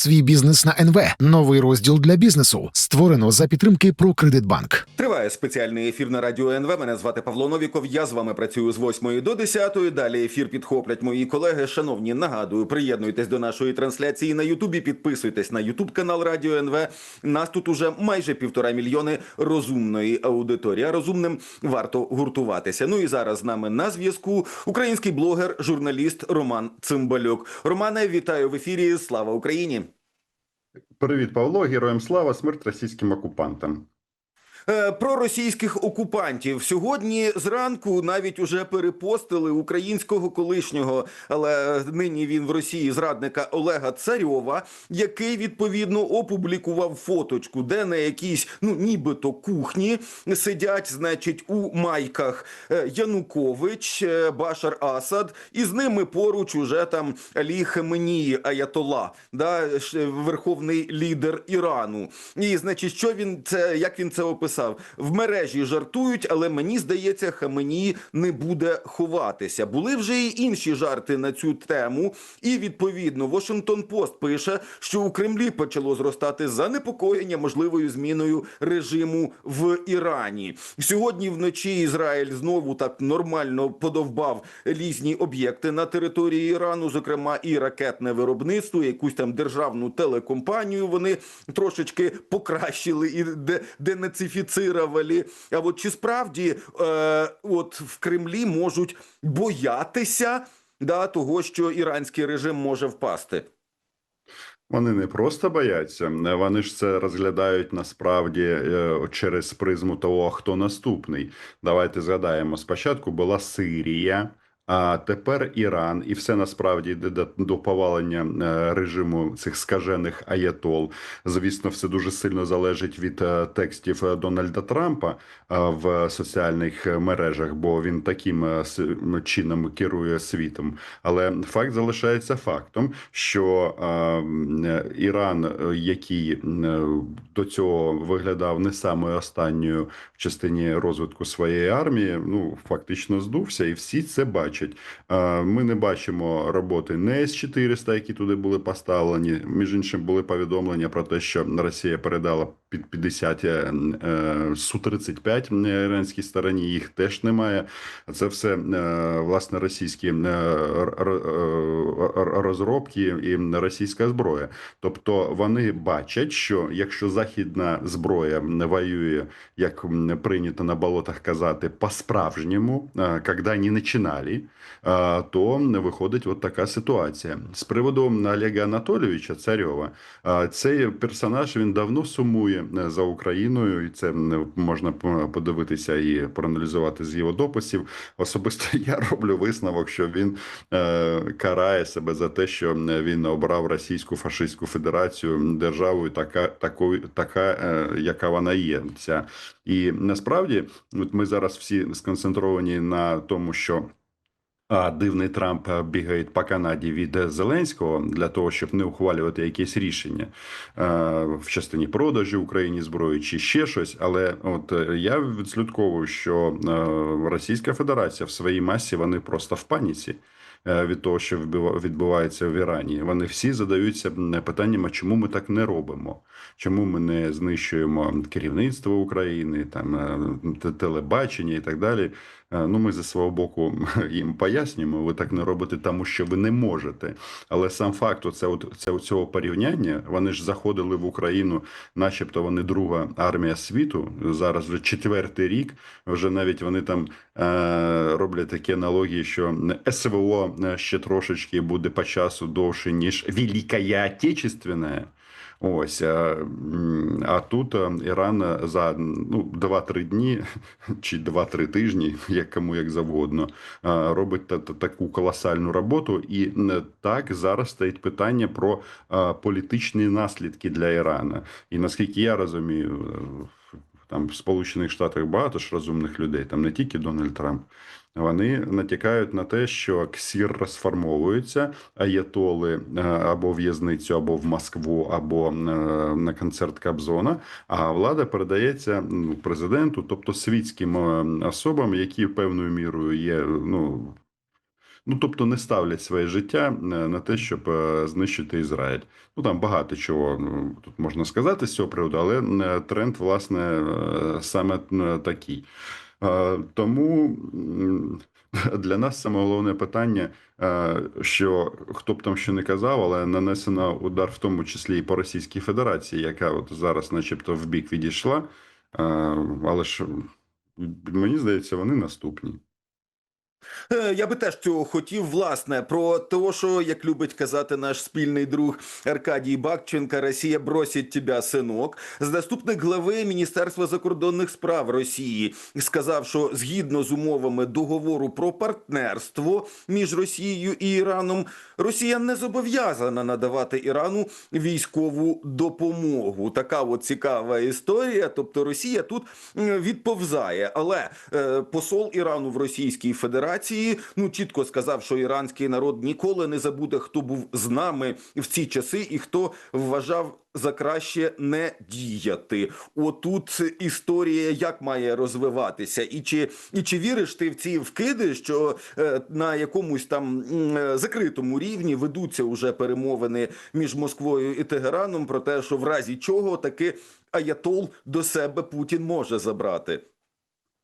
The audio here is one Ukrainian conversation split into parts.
свій бізнес на НВ. Новий розділ для бізнесу створено за підтримки «Прокредитбанк». Триває спеціальний ефір на радіо НВ. Мене звати Павло Новіков. Я з вами працюю з 8 до 10. Далі ефір підхоплять мої колеги. Шановні, нагадую, приєднуйтесь до нашої трансляції на Ютубі. Підписуйтесь на Ютуб канал Радіо НВ. Нас тут уже майже півтора мільйони розумної аудиторії. А розумним варто гуртуватися. Ну і зараз з нами на зв'язку український блогер, журналіст Роман Цимбалюк. Романе, вітаю в ефірі. Слава Україні! Привіт, Павло, героям слава, смерть російським окупантам. Е, Про російських окупантів сьогодні зранку навіть уже перепостили українського колишнього, але нині він в Росії зрадника Олега Царьова, який відповідно опублікував фоточку, де на якійсь ну нібито кухні сидять, значить, у майках е, Янукович, е, Башар Асад, і з ними поруч уже там Алі Хаменії Аятола, да, верховний лідер Ірану. І значить, що він це як він це описав? В мережі жартують, але мені здається, Хаменії не буде ховатися. Були вже і інші жарти на цю тему. І відповідно Washington Post пише, що у Кремлі почало зростати занепокоєння можливою зміною режиму в Ірані. Сьогодні вночі Ізраїль знову так нормально подовбав різні об'єкти на території Ірану, зокрема і ракетне виробництво, якусь там державну телекомпанію. Вони трошечки покращили і де, денацифіцировали. А от чи справді е, от в Кремлі можуть боятися да, того, що іранський режим може впасти? Вони не просто бояться, вони ж це розглядають насправді е, через призму того, хто наступний. Давайте згадаємо: спочатку була Сирія. А тепер Іран, і все насправді йде до, повалення е, режиму цих скажених аятол. Звісно, все дуже сильно залежить від е, текстів е, Дональда Трампа в соціальних мережах, бо він таким чином керує світом. Але факт залишається фактом, що Іран, який до цього виглядав не самою останньою в частині розвитку своєї армії, ну фактично здувся, і всі це бачать. Е, Ми не бачимо роботи не з 400 які туди були поставлені. Між іншим, були повідомлення про те, що Росія передала під 50 е, су 35 іранській стороні. Їх теж немає. Це все е, власне російські е, е, розробки і російська зброя. Тобто вони бачать, що якщо західна зброя воює, як прийнято на болотах казати, по-справжньому, е, коли не починали, е, то виходить от така ситуація. З приводу Олега Анатолійовича Царьова, е, цей персонаж він давно сумує е, за Україною, і це м, можна подивитися і проаналізувати з його дописів. Особисто я роблю висновок, що він е, карає себе за те, що він обрав Російську фашистську федерацію державою, така, такою, така, е, яка вона є. Ця і насправді, от ми зараз всі сконцентровані на тому, що. А дивний Трамп е, бігає по Канаді від Зеленського для того, щоб не ухвалювати якісь рішення е, в частині продажу Україні зброї чи ще щось. Але от е, я відслідковую, що Російська Федерація в своїй масі вони просто в паніці. Від того, що відбувається в Ірані, вони всі задаються м, питанням, чому ми так не робимо? Чому ми не знищуємо керівництво України, там телебачення і так далі? Е, Ну, ми зі свого боку їм пояснюємо, ви так не робите, тому що ви не можете. Але сам факт, оце, от, це, цього порівняння, вони ж заходили в Україну, начебто вони друга армія світу. Зараз вже четвертий рік. Вже навіть вони там е, роблять такі аналогії, що СВО ще трошечки буде по часу довше, ніж Велика Отечественна. Ось а, тут Іран за ну 2-3 дні чи 2-3 тижні, як кому як завгодно, робить та, та- таку колосальну роботу. І так зараз стоїть питання про політичні наслідки для Ірана. І наскільки я розумію, е, там в Сполучених Штатах багато ж розумних людей, там не тільки Дональд Трамп. Вони натякають на те, що ксір розформовується, аятоли е, або в'язницю, або в Москву, або е, на концерт Кобзона, а влада передається президенту, тобто світським е, особам, які певною мірою є ну Ну тобто не ставлять своє життя на те, щоб знищити Ізраїль. Ну там багато чого ну, тут можна сказати з цього приводу, але тренд власне саме такий. Тому для нас саме головне питання, що хто б там що не казав, але нанесено удар в тому числі і по Російській Федерації, яка от зараз, начебто, в бік відійшла. Але ж мені здається, вони наступні. Е, Я би теж цього хотів, власне, про те, що, як любить казати наш спільний друг Аркадій Бакченка, Росія бросить тебе, синок. Заступник глави Міністерства закордонних справ Росії сказав, що згідно з умовами договору про партнерство між Росією і Іраном, Росія не зобов'язана надавати Ірану військову допомогу. Така от цікава історія. Тобто Росія тут м, відповзає, але е, посол Ірану в Російській Федерації ну чітко сказав, що іранський народ ніколи не забуде, хто був з нами в ці часи і хто вважав. За краще не діяти. Отут історія як має розвиватися, і чи і чи віриш ти в ці вкиди, що е, на якомусь там е, закритому рівні ведуться уже перемовини між Москвою і Тегераном про те, що в разі чого таки Аятол до себе Путін може забрати.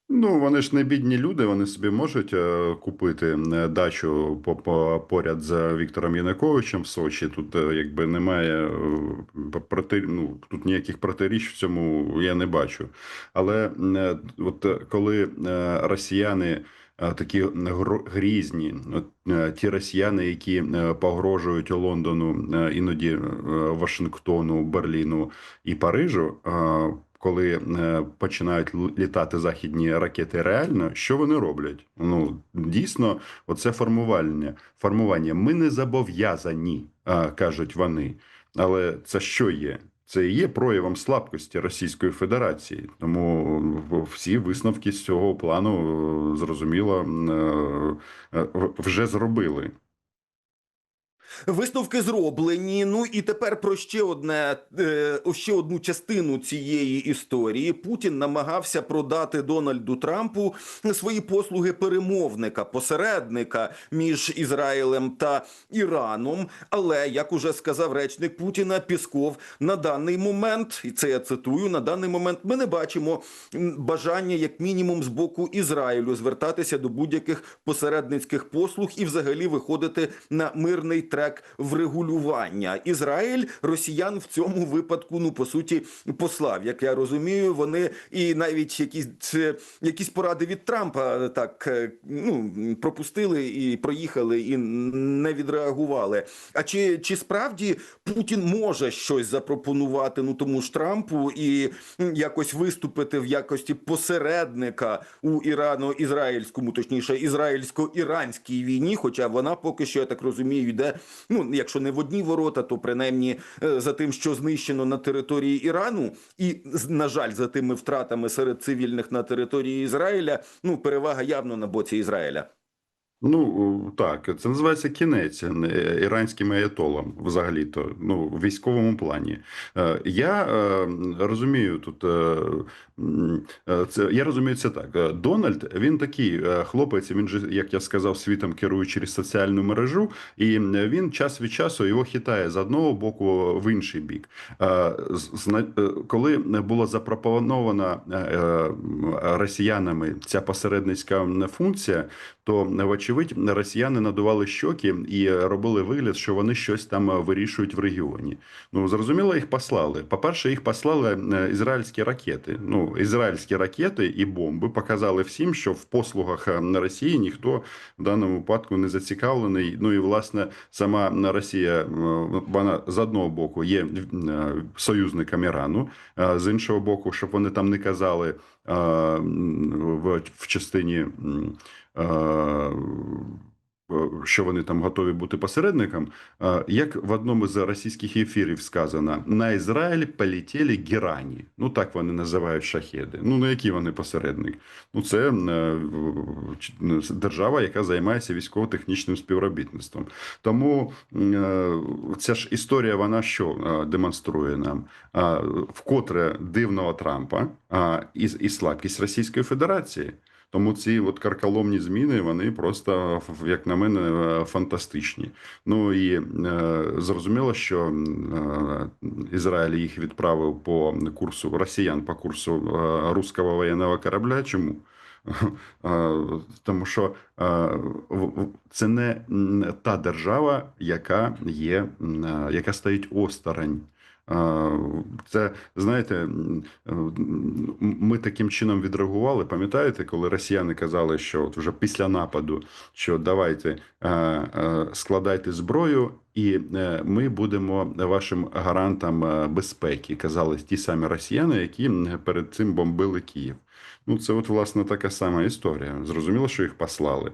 Ну, вони ж не бідні люди, вони собі можуть е, купити е, дачу по, по, поряд з Віктором Януковичем в Сочі. Тут е, якби немає е, проти, ну, тут ніяких протиріч в цьому я не бачу. Але от коли росіяни такі грізні, ті росіяни, які погрожують Лондону, іноді Вашингтону, Берліну і Парижу. Коли е, починають літати західні ракети реально, що вони роблять? Ну дійсно, оце формування. Формування. Ми не зобов'язані, кажуть вони. Але це що є? Це і є проявом слабкості Російської Федерації. Тому всі висновки з цього плану е, зрозуміло е, вже зробили. Висновки зроблені. Ну і тепер про ще одне е, ще одну частину цієї історії. Путін намагався продати Дональду Трампу свої послуги перемовника, посередника між Ізраїлем та Іраном. Але як уже сказав речник Путіна, Пісков на даний момент, і це я цитую, на даний момент ми не бачимо бажання, як мінімум, з боку Ізраїлю звертатися до будь-яких посередницьких послуг і взагалі виходити на мирний трек врегулювання. Ізраїль росіян в цьому випадку, ну по суті, послав. Як я розумію, вони і навіть якісь якісь поради від Трампа так е, ну пропустили і проїхали, і не відреагували. А чи, чи справді Путін може щось запропонувати ну тому ж Трампу і якось виступити в якості посередника у ірано-ізраїльському, точніше, ізраїльсько-іранській війні? Хоча вона поки що, я так розумію, йде ну якщо не в одні ворота, то принаймні е, за тим, що знищено на території Ірану, і на жаль, за тими втратами серед цивільних на території Ізраїля, ну перевага явно на боці Ізраїля. Ну так, це називається кінець е, іранським аятолам, взагалі-то, ну в військовому плані. Е, Я е, розумію тут е, е, це. Я розумію це так. Е, Дональд він такий е, хлопець. Він же, як я сказав, світом керує через соціальну мережу, і він час від часу його хитає з одного боку в інший бік. Е, е, Коли була запропонована е, е, росіянами ця посередницька функція, то вочевидь росіяни надували щоки і робили вигляд, що вони щось там е, вирішують в регіоні. Ну зрозуміло, їх послали. По-перше, їх послали е, ізраїльські ракети. Ну, ізраїльські ракети і бомби показали всім, що в послугах е, на Росії ніхто в даному випадку не зацікавлений. Ну і власне сама Росія, е, вона з одного боку є е, союзником Ірану, а з іншого боку, щоб вони там не казали е, в частині. М, е, Що вони там готові бути посередником, Е, як в одному з російських ефірів сказано, на Ізраїль полетіли герані. Ну так вони називають шахеди. Ну на які вони посередник? Ну це е, держава, яка займається військово-технічним співробітництвом. Тому е, ця ж історія, вона що е, демонструє нам? Вкотре дивного Трампа і слабкість Російської Федерації. Тому ці от карколомні зміни вони просто, як на мене, е, фантастичні. Ну і е, зрозуміло, що е, Ізраїль їх відправив по курсу росіян по курсу руського воєнного корабля. Чому? Тому що це не та держава, яка є, яка стоїть осторонь. Це знаєте, е, ми таким чином відреагували. Пам'ятаєте, коли росіяни казали, що от вже після нападу, що давайте е, е, складайте зброю, і ми будемо вашим гарантом безпеки. Казали ті самі росіяни, які перед цим бомбили Київ. Ну, це от власне така сама історія. Зрозуміло, що їх послали.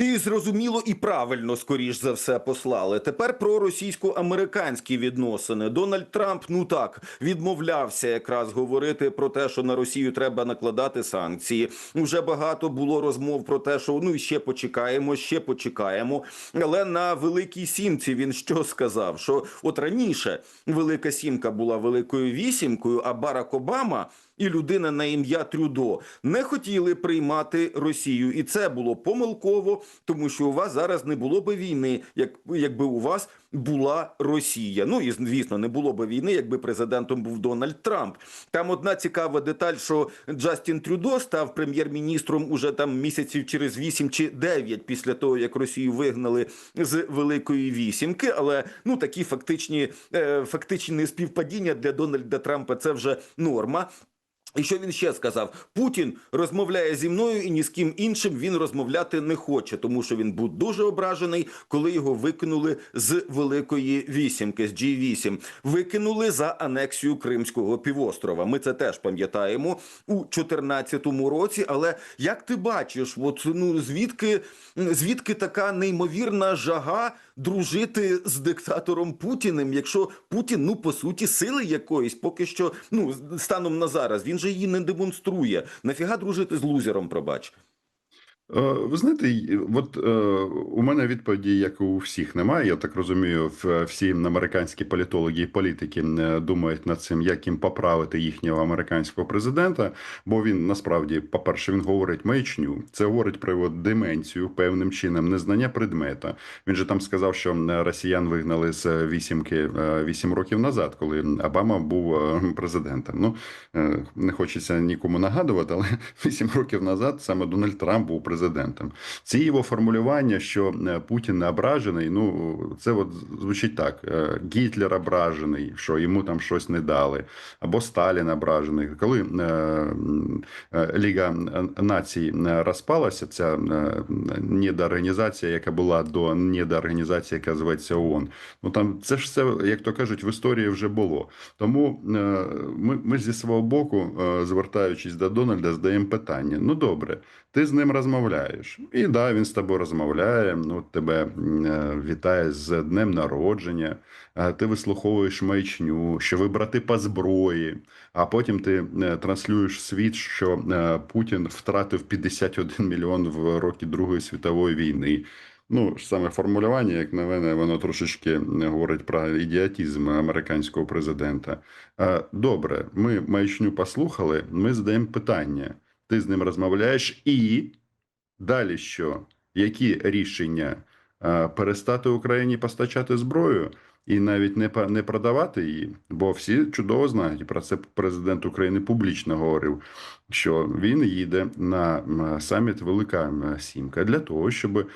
І зрозуміло і правильно, скоріш за все, послали. Тепер про російсько-американські відносини. Дональд Трамп, ну так, відмовлявся якраз говорити про те, що на Росію треба накладати санкції. Вже багато було розмов про те, що ну ще почекаємо, ще почекаємо. Але на великій сімці він що сказав? Що от раніше велика сімка була великою вісімкою, а Барак Обама і людина на ім'я Трюдо не хотіли приймати Росію, і це було помилково, тому що у вас зараз не було би війни, як якби у вас була Росія. Ну і звісно, не було би війни, якби президентом був Дональд Трамп. Там одна цікава деталь, що Джастін Трюдо став прем'єр-міністром уже там місяців через 8 чи 9 після того, як Росію вигнали з великої вісімки. Але ну такі фактичні е, фактичні співпадіння для Дональда Трампа це вже норма. І що він ще сказав? Путін розмовляє зі мною і ні з ким іншим він розмовляти не хоче, тому що він був дуже ображений, коли його викинули з великої вісімки, з G8. Викинули за анексію Кримського півострова. Ми це теж пам'ятаємо у 2014 році. Але як ти бачиш, от ну звідки звідки така неймовірна жага дружити з диктатором Путіним, якщо Путін, ну по суті, сили якоїсь поки що, ну станом на зараз, він же її не демонструє. Нафіга дружити з лузером, пробач. Е, Ви знаєте, от е, у мене відповіді, як у всіх, немає. Я так розумію, всі американські політологи і політики е, думають над цим, як їм поправити їхнього американського президента. Бо він насправді, по-перше, він говорить маячню. Це говорить про його деменцію певним чином, незнання предмета. Він же там сказав, що е, росіян вигнали з вісімки вісім років назад, коли Обама був президентом. Ну не хочеться нікому нагадувати, але вісім років назад саме Дональд Трамп був президентом. Ці його формулювання, що е, Путін ображений, ну це от звучить так: е, Гітлер ображений, що йому там щось не дали, або Сталін ображений. Коли е, Ліга націй розпалася, ця недоорганізація, яка була до недоорганізації, яка зветься ООН, ну там це ж все, як то кажуть, в історії вже було. Тому ми, ми зі свого боку, звертаючись до Дональда, задаємо питання: ну добре, ти з ним розмовляєш. І да, він з тобою розмовляє. Ну, тебе е, вітає з днем народження. Ти вислуховуєш маячню, що ви брати по зброї. А потім ти е, транслюєш світ, що е, Путін втратив 51 мільйон в роки Другої світової війни. Ну, саме формулювання, як на мене, воно трошечки говорить про ідіотизм американського президента. Добре, ми маячню послухали, ми задаємо питання. Ти з ним розмовляєш, і далі що? Які рішення Е, перестати Україні постачати зброю і навіть не не продавати її? Бо всі чудово знають, про це президент України публічно говорив, що він їде на саміт Велика Сімка для того, щоб е,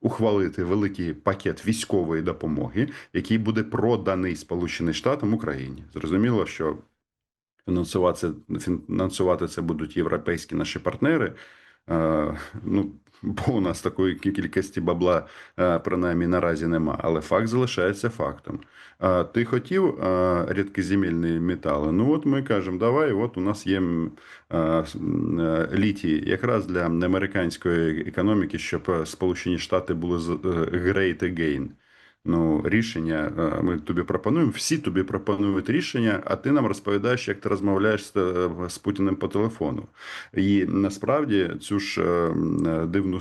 ухвалити великий пакет військової допомоги, який буде проданий Сполученим Штатам Україні. Зрозуміло, що фінансувати фінансувати це будуть європейські наші партнери. Ну, бо у нас такої кількості бабла принаймні наразі нема. Але факт залишається фактом. Ти хотів рідкоземельні метали? Ну от ми кажемо, давай, от у нас є літій якраз для американської економіки, щоб Сполучені Штати були е, great again. Ну, рішення е, ми тобі пропонуємо. Всі тобі пропонують рішення, а ти нам розповідаєш, як ти розмовляєш з, е, з Путіним по телефону. І насправді цю ж е, дивну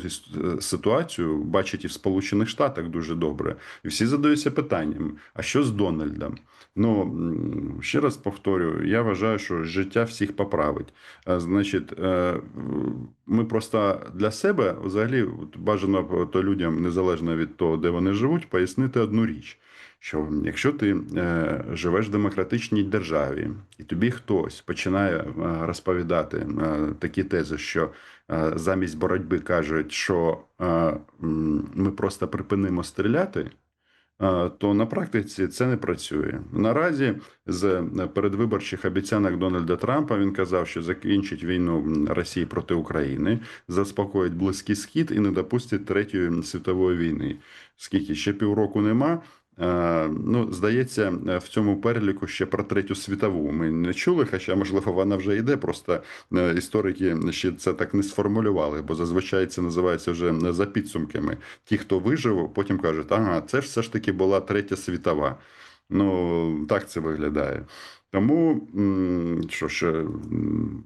ситуацію бачать і в Сполучених Штатах дуже добре. І всі задаються питанням: а що з Дональдом? Ну ще раз повторюю, я вважаю, що життя всіх поправить. Значить, ми просто для себе взагалі бажано то людям, незалежно від того, де вони живуть, пояснити одну річ. Що якщо ти е, живеш в демократичній державі, і тобі хтось починає е, розповідати е, такі тези, що е, замість боротьби кажуть, що е, ми просто припинимо стріляти, е, то на практиці це не працює. Наразі з е, передвиборчих обіцянок Дональда Трампа він казав, що закінчить війну Росії проти України, заспокоїть близький схід і не допустить третьої світової війни. Скільки ще півроку нема. Е, Ну, здається, в цьому переліку ще про третю світову ми не чули, хоча, можливо, вона вже йде. Просто е, історики ще це так не сформулювали, бо зазвичай це називається вже за підсумками. Ті, хто вижив, потім кажуть, ага, це ж все ж таки була третя світова. Ну, так це виглядає. Тому що ж,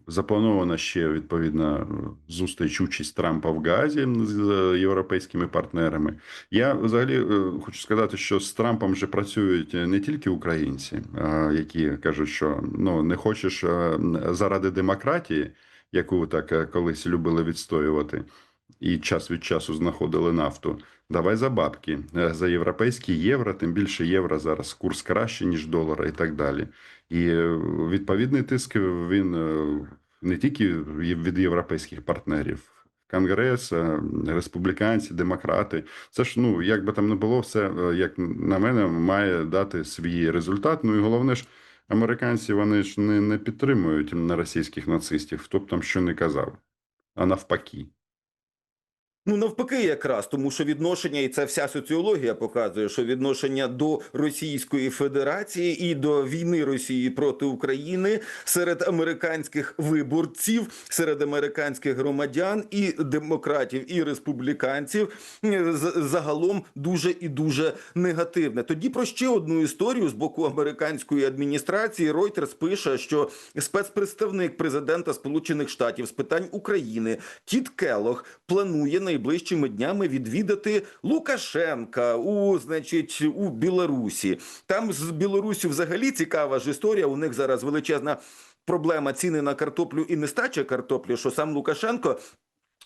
запланована ще відповідна зустріч участь Трампа в Газі з е, європейськими партнерами. Я взагалі е, хочу сказати, що з Трампом вже працюють не тільки українці, які кажуть, що ну не хочеш е, заради демократії, яку так колись любили відстоювати, і час від часу знаходили нафту. Давай за бабки Е, за європейські євро, тим більше євро зараз курс краще ніж долара, і так далі. І е, відповідний тиск він е, не тільки від європейських партнерів. Конгрес, республіканці, демократи. Це ж ну як би там не було, все як на мене має дати свій результат. Ну і головне ж, американці вони ж не, не підтримують на російських нацистів, хто б там що не казав, а навпаки. Ну, навпаки, якраз тому, що відношення, і це вся соціологія показує, що відношення до Російської Федерації і до війни Росії проти України серед американських виборців, серед американських громадян і демократів і республіканців загалом дуже і дуже негативне. Тоді про ще одну історію з боку американської адміністрації Reuters пише, що спецпредставник президента Сполучених Штатів з питань України Кіт Келох планує найближчими днями відвідати Лукашенка у значить у Білорусі. Там з Білорусі взагалі цікава ж історія. У них зараз величезна проблема ціни на картоплю і нестача картоплі, що сам Лукашенко.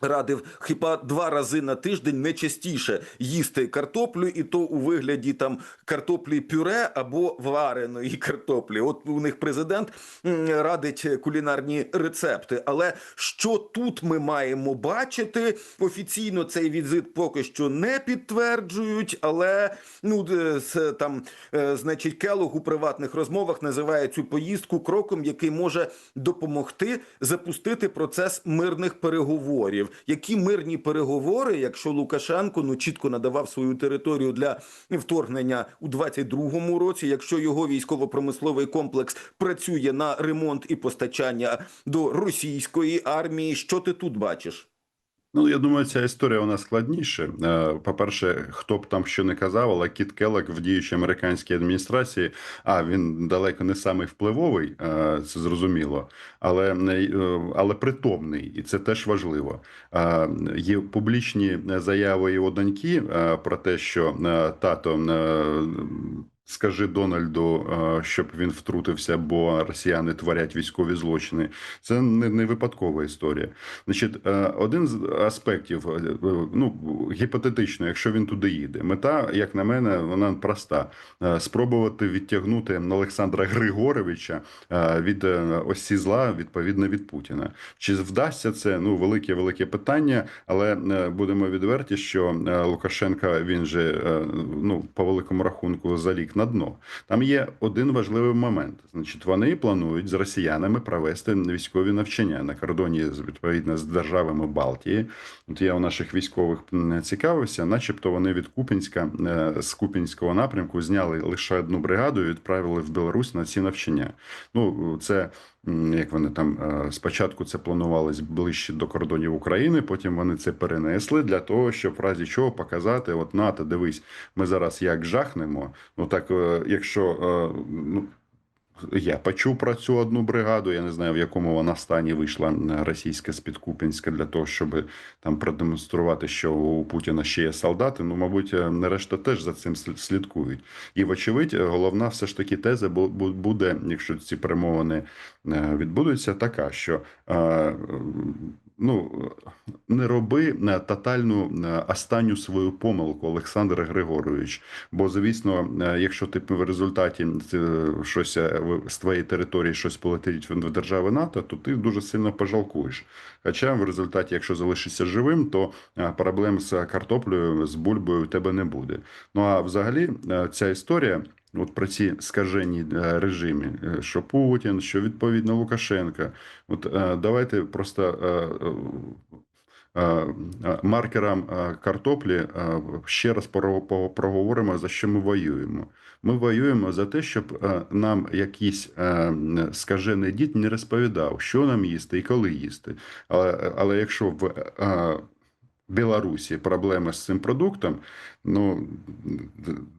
Радив хіба два рази на тиждень не частіше їсти картоплю, і то у вигляді там картоплі пюре або вареної картоплі. От у них президент радить кулінарні рецепти. Але що тут ми маємо бачити? Офіційно цей візит поки що не підтверджують, але ну е, з, там, е, значить, Келог у приватних розмовах називає цю поїздку кроком, який може допомогти запустити процес мирних переговорів. Які мирні переговори, якщо Лукашенко ну чітко надавав свою територію для вторгнення у 22-му році, якщо його військово-промисловий комплекс працює на ремонт і постачання до російської армії, що ти тут бачиш? Ну, я думаю, ця історія вона складніше. По-перше, хто б там що не казав, але Кіт Келлок в діючій американській адміністрації, а він далеко не самий впливовий, е, це зрозуміло, але е, але притомний, і це теж важливо. Е, Є публічні заяви його доньки про те, що тато. Скажи Дональду, е, щоб він втрутився, бо росіяни творять військові злочини. Це не, не випадкова історія. Значить, е, один з аспектів, е, ну гіпотетично, якщо він туди їде, мета, як на мене, вона проста: спробувати відтягнути Олександра Григоровича від осі зла, відповідно від Путіна. Чи вдасться це? Ну, велике велике питання, але будемо відверті, що Лукашенка він же ну по великому рахунку залік на дно. Там є один важливий момент. Значить, вони планують з росіянами провести військові навчання на кордоні відповідно з державами Балтії. От я у наших військових цікавився, начебто вони від Купінська е, з Купінського напрямку зняли лише одну бригаду і відправили в Білорусь на ці навчання. Ну це як вони там е, спочатку це планувалось ближче до кордонів України, потім вони це перенесли для того, щоб в разі чого показати: от НАТО, дивись, ми зараз як жахнемо. Ну так, е, якщо е, ну. Я почув про цю одну бригаду. Я не знаю, в якому вона стані вийшла е, російська з-під для того, щоб там продемонструвати, що у Путіна ще є солдати. Ну, мабуть, нарешті решта теж за цим слідкують. І, вочевидь, е, головна все ж таки теза бу- бу- буде, якщо ці перемовини е, відбудуться, така, що е, ну, не роби е, тотальну е, останню свою помилку, Олександр Григорович. Бо, звісно, е, якщо ти в результаті щось з твоєї території щось полетить в держави НАТО, то ти дуже сильно пожалкуєш. Хоча в результаті, якщо залишишся живим, то проблем з картоплею, з бульбою в тебе не буде. Ну а взагалі ця історія. От про ці скажені е, режими, е, що Путін, що відповідно Лукашенка. От е, давайте просто маркерам картоплі ще раз проговоримо, за що ми воюємо. Ми воюємо за те, щоб нам якийсь скажений дід не розповідав, що нам їсти і коли їсти. Але, але якщо в Білорусі проблеми з цим продуктом, ну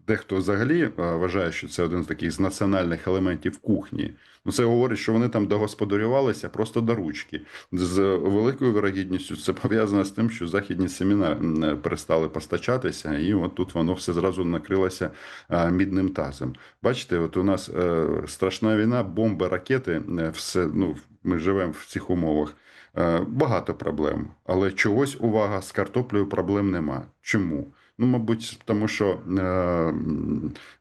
дехто взагалі е, вважає, що це один з таких з національних елементів кухні. Ну це говорить, що вони там догосподарювалися просто до ручки. З великою вирогідністю це пов'язано з тим, що західні семіна перестали постачатися, і от тут воно все зразу накрилося е, мідним тазом. Бачите, от у нас е, страшна війна, бомби, ракети, все ну ми живемо в цих умовах. Е, Багато проблем, але чогось увага з картоплею проблем нема. Чому? Ну, мабуть, тому що е,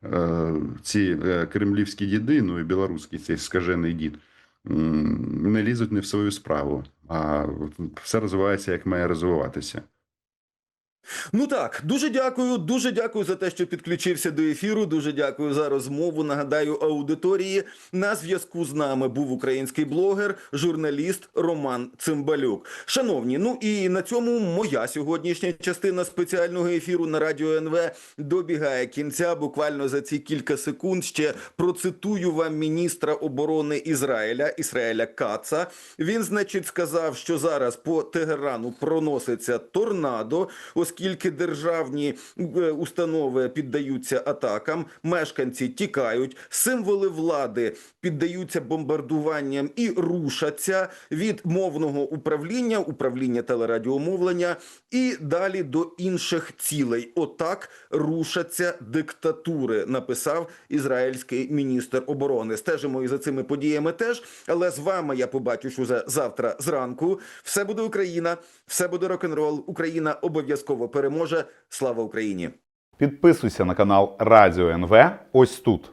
е, ці е, кремлівські діди, ну і білоруський цей скажений дід, е, не лізуть не в свою справу, а все розвивається як має розвиватися. Ну так, дуже дякую, дуже дякую за те, що підключився до ефіру. Дуже дякую за розмову. Нагадаю аудиторії. На зв'язку з нами був український блогер, журналіст Роман Цимбалюк. Шановні, ну і на цьому моя сьогоднішня частина спеціального ефіру на радіо НВ добігає кінця. Буквально за ці кілька секунд ще процитую вам міністра оборони Ізраїля Ізраїля Каца. Він, значить, сказав, що зараз по Тегерану проноситься торнадо, оскільки державні е, установи піддаються атакам, мешканці тікають, символи влади піддаються бомбардуванням і рушаться від мовного управління, управління телерадіомовлення і далі до інших цілей. Отак рушаться диктатури, написав ізраїльський міністр оборони. Стежимо і за цими подіями теж. Але з вами я побачусь уже завтра зранку. Все буде Україна, все буде рок-н-рол. Україна обов'язково переможе. Слава Україні! Підписуйся на канал Радіо НВ ось тут.